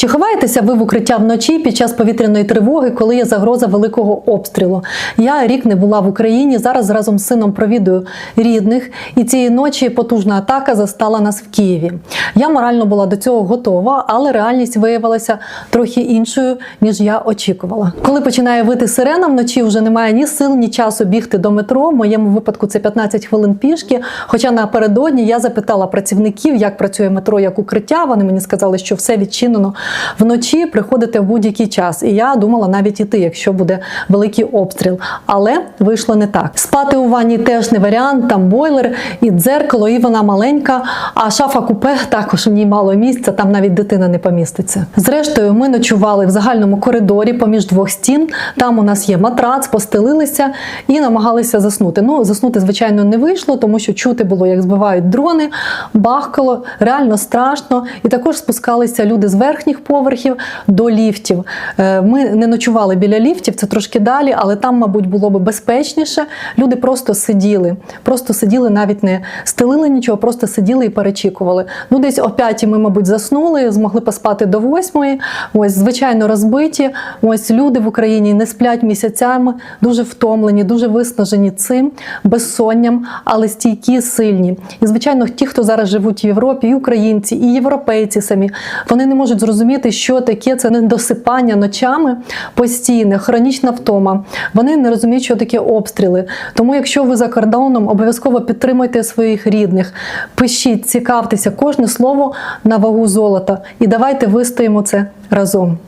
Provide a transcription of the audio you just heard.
Чи ховаєтеся ви в укриття вночі під час повітряної тривоги, коли є загроза великого обстрілу? Я рік не була в Україні. Зараз разом з сином провідую рідних, і цієї ночі потужна атака застала нас в Києві. Я морально була до цього готова, але реальність виявилася трохи іншою, ніж я очікувала. Коли починає вити сирена вночі, вже немає ні сил, ні часу бігти до метро. В моєму випадку це 15 хвилин пішки. Хоча напередодні я запитала працівників, як працює метро як укриття. Вони мені сказали, що все відчинено вночі. Приходите в будь-який час. І я думала навіть іти, якщо буде великий обстріл. Але вийшло не так. Спати у ванні теж не варіант. Там бойлер і дзеркало, і вона маленька. А шафа купе також у ній мало місця. Там навіть дитина не поміститься. Зрештою, ми ночували в загальному коридорі поміж двох стін. Там у нас є матрац, постелилися і намагалися заснути. Ну, заснути, звичайно, не вийшло, тому що чути було, як збивають дрони, бахкало, реально страшно. І також спускалися люди з верхніх поверхів до ліфтів. Е, Ми не ночували біля ліфтів, це трошки далі, але там, мабуть, було би безпечніше. Люди просто сиділи, просто сиділи, навіть не стелили нічого, просто сиділи і перечікували. Ну, десь о п'ятій ми, мабуть, заснули, змогли поспати до восьмої. Ось, звичайно, розбиті. Ось люди в Україні не сплять місяцями, дуже втомлені, дуже виснажені цим безсонням, але стійкі, сильні. І звичайно, ті, хто зараз живуть в Європі, і українці, і європейці самі, вони не можуть зрозуміти, що таке це недосипання ночами постійне, хронічна втома. Вони не розуміють, що таке обстріли. Тому, якщо ви за кордоном, обов'язково підтримуйте своїх рідних, пишіть, цікавтеся кожне слово на вагу золота, і давайте вистоїмо це разом.